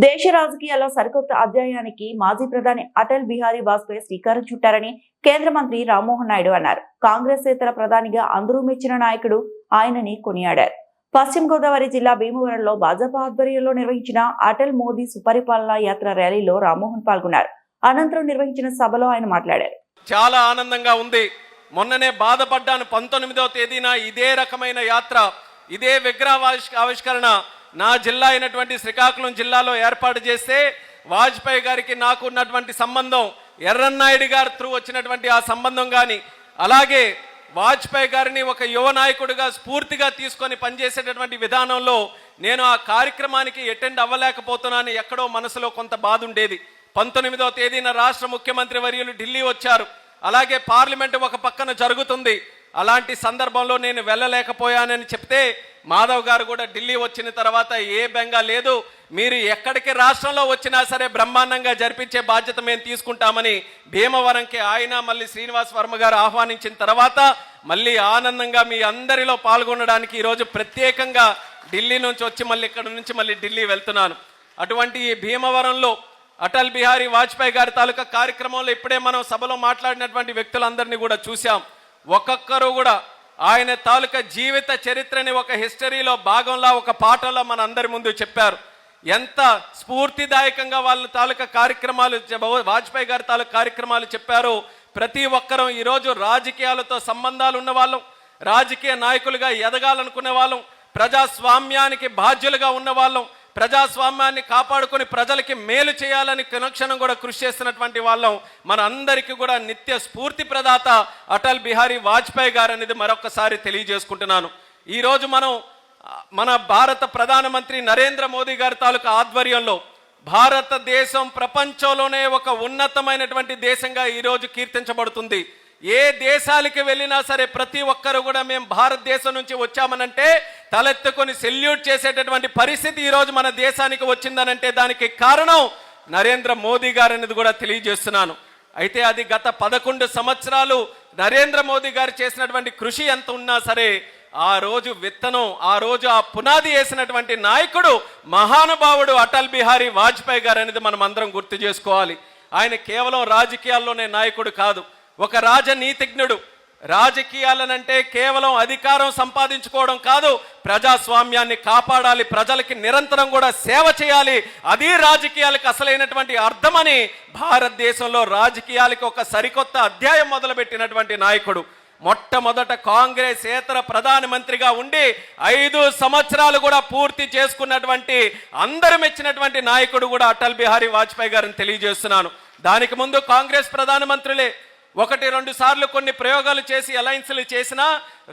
దేశ రాజకీయాల్లో సరికొత్త అధ్యాయానికి మాజీ ప్రధాని అటల్ బిహారీ వాజ్పేయి శ్రీకారం చుట్టారని కేంద్ర మంత్రి రామ్మోహన్ నాయుడు అన్నారు. కాంగ్రెస్ ఇతర ప్రధానిగా అందరూ మెచ్చిన నాయకుడు ఆయనని కొనియాడారు. పశ్చిమ గోదావరి జిల్లా భీమవరంలో భాజపా ఆధ్వర్యంలో నిర్వహించిన అటల్ మోదీ సుపరిపాలన యాత్ర ర్యాలీలో రామ్మోహన్ పాల్గొన్నారు. అనంతరం నిర్వహించిన సభలో ఆయన మాట్లాడారు. చాలా ఆనందంగా ఉంది. మొన్ననే బాధపడ్డాను. పంతొమ్మిదవ తేదీన ఇదే రకమైన యాత్ర ఇదే విగ్రహ ఆవిష్కరణ. నా జిల్లా అయినటువంటి శ్రీకాకుళం జిల్లాలో ఏర్పాటు చేస్తే వాజ్పేయి గారికి నాకు ఉన్నటువంటి సంబంధం ఎర్రన్నాయుడు గారి త్రూ వచ్చినటువంటి ఆ సంబంధం కానీ అలాగే వాజ్పేయి గారిని ఒక యువ నాయకుడిగా స్ఫూర్తిగా తీసుకొని పనిచేసేటటువంటి విధానంలో నేను ఆ కార్యక్రమానికి అటెండ్ అవ్వలేకపోతున్నాను ఎక్కడో మనసులో కొంత బాధ ఉండేది పంతొమ్మిదవ తేదీన రాష్ట్ర ముఖ్యమంత్రి వర్యులు ఢిల్లీ వచ్చారు. అలాగే పార్లమెంటు ఒక పక్కన జరుగుతుంది. అలాంటి సందర్భంలో నేను వెళ్ళలేకపోయానని చెప్తే మాధవ్ గారు కూడా ఢిల్లీ వచ్చిన తర్వాత ఏ బెంగ లేదు. మీరు ఎక్కడికి రాష్ట్రంలో వచ్చినా సరే బ్రహ్మాండంగా జరిపించే బాధ్యత మేము తీసుకుంటామని భీమవరంకి ఆయన మళ్ళీ శ్రీనివాస్ వర్మ గారు ఆహ్వానించిన తర్వాత మళ్ళీ ఆనందంగా మీ అందరిలో పాల్గొనడానికి ఈరోజు ప్రత్యేకంగా ఢిల్లీ నుంచి వచ్చి మళ్ళీ ఇక్కడ నుంచి మళ్ళీ ఢిల్లీ వెళ్తున్నాను. అటువంటి ఈ భీమవరంలో అటల్ బిహారీ వాజ్పేయి గారి తాలూకా కార్యక్రమంలో ఇప్పుడే మనం సభలో మాట్లాడినటువంటి వ్యక్తులందరినీ కూడా చూసాం ఒక్కొక్కరు కూడా ఆయన తాలూకా జీవిత చరిత్రని ఒక హిస్టరీలో భాగంలో ఒక పాటలో మన అందరి ముందు చెప్పారు. ఎంత స్ఫూర్తిదాయకంగా వాళ్ళ తాలూకా కార్యక్రమాలు వాజ్పేయి గారి తాలూకా కార్యక్రమాలు చెప్పారో. ప్రతి ఒక్కరూ ఈరోజు రాజకీయాలతో సంబంధాలు ఉన్న వాళ్ళం. రాజకీయ నాయకులుగా ఎదగాలనుకునే వాళ్ళం. ప్రజాస్వామ్యానికి బాధ్యులుగా ఉన్న వాళ్ళం. ప్రజాస్వామ్యాన్ని కాపాడుకొని ప్రజలకి మేలు చేయాలని కనక్షణం కూడా కృషి చేస్తున్నటువంటి వాళ్ళం మన అందరికీ కూడా నిత్య స్ఫూర్తి ప్రదాత అటల్ బిహారీ వాజ్పేయి గారు అనేది మరొకసారి తెలియజేసుకుంటున్నాను. ఈరోజు మనం మన భారత ప్రధానమంత్రి నరేంద్ర మోదీ గారి తాలూకా ఆధ్వర్యంలో భారతదేశం ప్రపంచంలోనే ఒక ఉన్నతమైనటువంటి దేశంగా ఈరోజు కీర్తించబడుతుంది. ఏ దేశాలకి వెళ్ళినా సరే ప్రతి ఒక్కరు కూడా మేము భారతదేశం నుంచి వచ్చామనంటే తలెత్తుకొని సెల్యూట్ చేసేటటువంటి పరిస్థితి ఈరోజు మన దేశానికి వచ్చిందనంటే దానికి కారణం నరేంద్ర మోదీ గారు అనేది కూడా తెలియజేస్తున్నాను. అయితే అది గత పదకొండు సంవత్సరాలు నరేంద్ర మోదీ గారు చేసినటువంటి కృషి ఎంత ఉన్నా సరే ఆ రోజు విత్తనం ఆ రోజు ఆ పునాది వేసినటువంటి నాయకుడు మహానుభావుడు అటల్ బిహారీ వాజ్పేయి గారు అనేది మనం అందరం గుర్తు చేసుకోవాలి. ఆయన కేవలం రాజకీయాల్లోనే నాయకుడు కాదు. ఒక రాజనీతిజ్ఞుడు. రాజకీయాలనంటే కేవలం అధికారం సంపాదించుకోవడం కాదు ప్రజాస్వామ్యాన్ని కాపాడాలి ప్రజలకి నిరంతరం కూడా సేవ చేయాలి. అది రాజకీయాలకు అసలైనటువంటి అర్థమని భారతదేశంలో రాజకీయాలకు ఒక సరికొత్త అధ్యాయం మొదలుపెట్టినటువంటి నాయకుడు. మొట్టమొదట కాంగ్రెస్ ఏతర ప్రధానమంత్రిగా ఉండి ఐదు సంవత్సరాలు కూడా పూర్తి చేసుకున్నటువంటి అందరు మెచ్చినటువంటి నాయకుడు కూడా అటల్ బిహారీ వాజ్పేయి గారిని తెలియజేస్తున్నాను. దానికి ముందు కాంగ్రెస్ ప్రధానమంత్రులే. ఒకటి రెండు సార్లు కొన్ని ప్రయోగాలు చేసి అలయన్స్లు చేసినా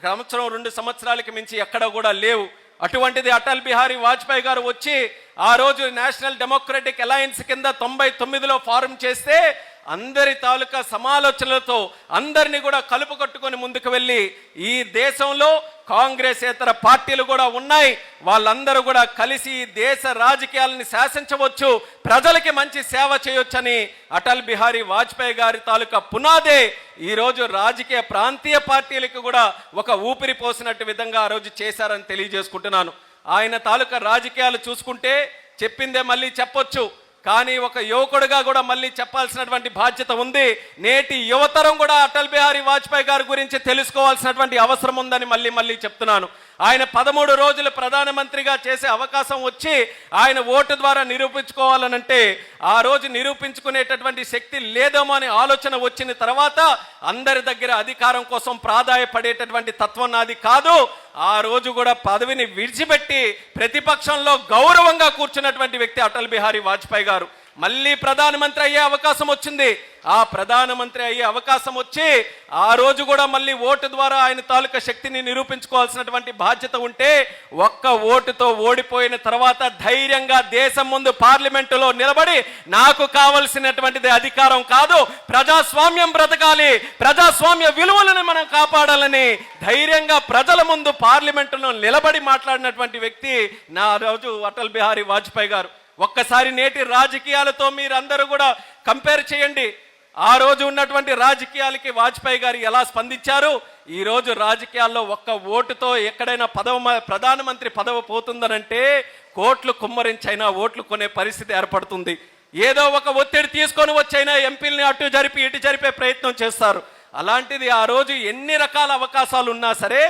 సంవత్సరం రెండు సంవత్సరాలకి మించి ఎక్కడ కూడా లేవు. అటువంటిది అటల్ బిహారీ వాజ్పేయి గారు వచ్చి ఆ రోజు నేషనల్ డెమోక్రటిక్ అలయన్స్ కింద తొంభై తొమ్మిదిలో ఫారం చేస్తే అందరి తాలూకా సమాలోచనలతో అందరినీ కూడా కలుపు కట్టుకొని ముందుకు వెళ్ళి ఈ దేశంలో కాంగ్రెస్ ఇతర పార్టీలు కూడా ఉన్నాయి. వాళ్ళందరూ కూడా కలిసి దేశ రాజకీయాలని శాసించవచ్చు. ప్రజలకి మంచి సేవ చేయొచ్చని అటల్ బిహారీ వాజ్పేయి గారి తాలూకా పునాదే ఈ రోజు రాజకీయ ప్రాంతీయ పార్టీలకు కూడా ఒక ఊపిరి పోసినట్టు విధంగా ఆ రోజు చేశారని తెలియజేసుకుంటున్నాను. ఆయన తాలూకా రాజకీయాలు చూసుకుంటే చెప్పిందే మళ్ళీ చెప్పొచ్చు. కానీ ఒక యువకుడిగా కూడా మళ్ళీ చెప్పాల్సినటువంటి బాధ్యత ఉంది. నేటి యువతరం కూడా అటల్ బిహారీ వాజ్పేయి గారి గురించి తెలుసుకోవాల్సినటువంటి అవసరం ఉందని మళ్ళీ మళ్ళీ చెప్తున్నాను. ఆయన పదమూడు రోజులు ప్రధానమంత్రిగా చేసే అవకాశం వచ్చి ఆయన ఓటు ద్వారా నిరూపించుకోవాలనంటే ఆ రోజు నిరూపించుకునేటటువంటి శక్తి లేదేమో అనే ఆలోచన వచ్చిన తర్వాత అందరి దగ్గర అధికారం కోసం ప్రాధాయపడేటటువంటి తత్వం నాది కాదు. ఆ రోజు కూడా పదవిని విడిచిపెట్టి ప్రతిపక్షంలో గౌరవంగా కూర్చున్నటువంటి వ్యక్తి అటల్ బిహారీ వాజ్పేయి గారు. మళ్ళీ ప్రధానమంత్రి అయ్యే అవకాశం వచ్చింది. ఆ ప్రధానమంత్రి అయ్యే అవకాశం వచ్చి ఆ రోజు కూడా మళ్ళీ ఓటు ద్వారా ఆయన తాలూకా శక్తిని నిరూపించుకోవాల్సినటువంటి బాధ్యత ఉంటే ఒక్క ఓటుతో ఓడిపోయిన తర్వాత ధైర్యంగా దేశం ముందు పార్లమెంటులో నిలబడి నాకు కావలసినటువంటిది అధికారం కాదు ప్రజాస్వామ్యం బ్రతకాలి ప్రజాస్వామ్య విలువలను మనం కాపాడాలని ధైర్యంగా ప్రజల ముందు పార్లమెంటులో నిలబడి మాట్లాడినటువంటి వ్యక్తి నా రోజు అటల్ బిహారీ వాజ్పేయి గారు. ఒక్కసారి నేటి రాజకీయాలతో మీరందరూ కూడా కంపేర్ చేయండి. ఆ రోజు ఉన్నటువంటి రాజకీయాలకి వాజ్పేయి గారు ఎలా స్పందించారు? ఈరోజు రాజకీయాల్లో ఒక్క ఓటుతో ఎక్కడైనా పదవ ప్రధానమంత్రి పదవి పోతుందనంటే కోట్లు కుమ్మరించైనా ఓట్లు కొనే పరిస్థితి ఏర్పడుతుంది. ఏదో ఒక ఒత్తిడి తీసుకొని వచ్చైనా ఎంపీలని అటు జరిపి ఇటు జరిపే ప్రయత్నం చేస్తారు. అలాంటిది ఆ రోజు ఎన్ని రకాల అవకాశాలు ఉన్నా సరే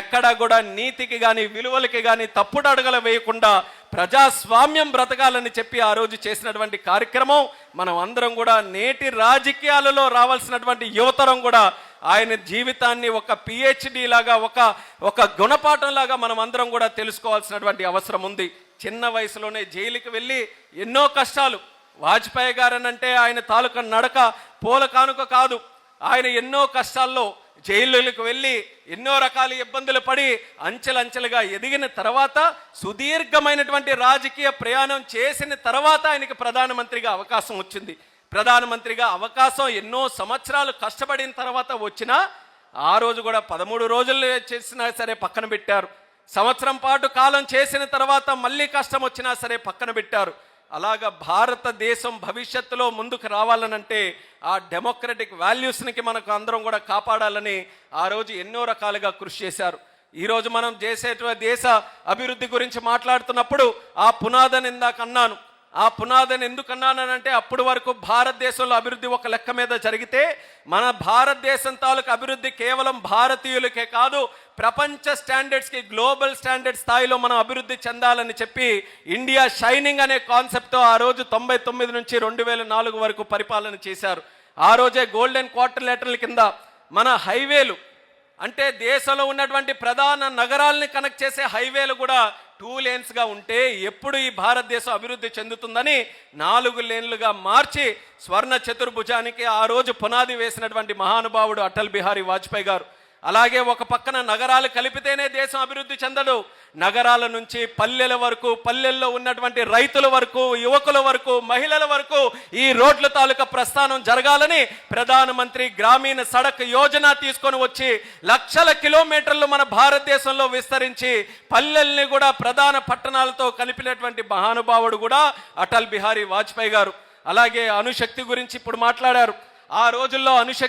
ఎక్కడ కూడా నీతికి కానీ విలువలకి కానీ తప్పుడు అడుగులు వేయకుండా ప్రజాస్వామ్యం బ్రతకాలని చెప్పి ఆ రోజు చేసినటువంటి కార్యక్రమం మనం అందరం కూడా నేటి రాజకీయాలలో రావాల్సినటువంటి యువతరం కూడా ఆయన జీవితాన్ని ఒక పిహెచ్డి లాగా ఒక ఒక గుణపాఠం లాగా మనం అందరం కూడా తెలుసుకోవాల్సినటువంటి అవసరం ఉంది. చిన్న వయసులోనే జైలుకి వెళ్ళి ఎన్నో కష్టాలు. వాజ్పేయి గారనంటే ఆయన తాలూకా నడక పూల కానుక కాదు. ఆయన ఎన్నో కష్టాల్లో జైలులకు వెళ్ళి ఎన్నో రకాల ఇబ్బందులు పడి అంచెలంచెలుగా ఎదిగిన తర్వాత సుదీర్ఘమైనటువంటి రాజకీయ ప్రయాణం చేసిన తర్వాత ఆయనకి ప్రధానమంత్రిగా అవకాశం వచ్చింది. ప్రధానమంత్రిగా అవకాశం ఎన్నో సంవత్సరాలు కష్టపడిన తర్వాత వచ్చిన ఆ రోజు కూడా పదమూడు రోజులు చేసినా సరే పక్కన పెట్టారు. సంవత్సరం పాటు కాలం చేసిన తర్వాత మళ్ళీ కష్టం వచ్చినా సరే పక్కన పెట్టారు. అలాగ భారతదేశం భవిష్యత్తులో ముందుకు రావాలనంటే ఆ డెమోక్రటిక్ వాల్యూస్నికి మనకు అందరం కూడా కాపాడాలని ఆ రోజు ఎన్నో రకాలుగా కృషి చేశారు. ఈరోజు మనం చేసేటువంటి దేశ అభివృద్ధి గురించి మాట్లాడుతున్నప్పుడు ఆ పునాదని ఇందాక అన్నాను ఆ పునాదిని ఎందుకన్నానంటే అప్పుడు అప్పటి వరకు భారతదేశంలో అభివృద్ధి ఒక లెక్క మీద జరిగితే మన భారతదేశం తాలూకు అభివృద్ధి కేవలం భారతీయులకే కాదు ప్రపంచ స్టాండర్డ్స్కి గ్లోబల్ స్టాండర్డ్ స్థాయిలో మనం అభివృద్ధి చెందాలని చెప్పి ఇండియా షైనింగ్ అనే కాన్సెప్ట్తో ఆ రోజు తొంభై తొమ్మిది నుంచి రెండు వేల నాలుగు వరకు పరిపాలన చేశారు. ఆ రోజే గోల్డెన్ క్వార్టర్ లెటర్ల కింద మన హైవేలు అంటే దేశంలో ఉన్నటువంటి ప్రధాన నగరాల్ని కనెక్ట్ చేసే హైవేలు కూడా టూ లేన్స్గా ఉంటే ఎప్పుడు ఈ భారతదేశం అభివృద్ధి చెందుతుందని నాలుగు లేన్లుగా మార్చి స్వర్ణ చతుర్భుజానికి ఆ రోజు పునాది వేసినటువంటి మహానుభావుడు అటల్ బిహారీ వాజ్పేయి గారు. అలాగే ఒక పక్కన నగరాలు కలిపితేనే దేశం అభివృద్ధి చెందడు నగరాల నుంచి పల్లెల వరకు పల్లెల్లో ఉన్నటువంటి రైతుల వరకు యువకుల వరకు మహిళల వరకు ఈ రోడ్ల తాలూకా ప్రస్థానం జరగాలని ప్రధానమంత్రి గ్రామీణ సడక్ యోజన తీసుకొని వచ్చి లక్షల కిలోమీటర్లు మన భారతదేశంలో విస్తరించి పల్లెల్ని కూడా ప్రధాన పట్టణాలతో కలిపినటువంటి మహానుభావుడు కూడా అటల్ బిహారీ వాజ్పేయి గారు. అలాగే అణుశక్తి గురించి ఇప్పుడు మాట్లాడారు. ఆ రోజుల్లో అణుశక్తి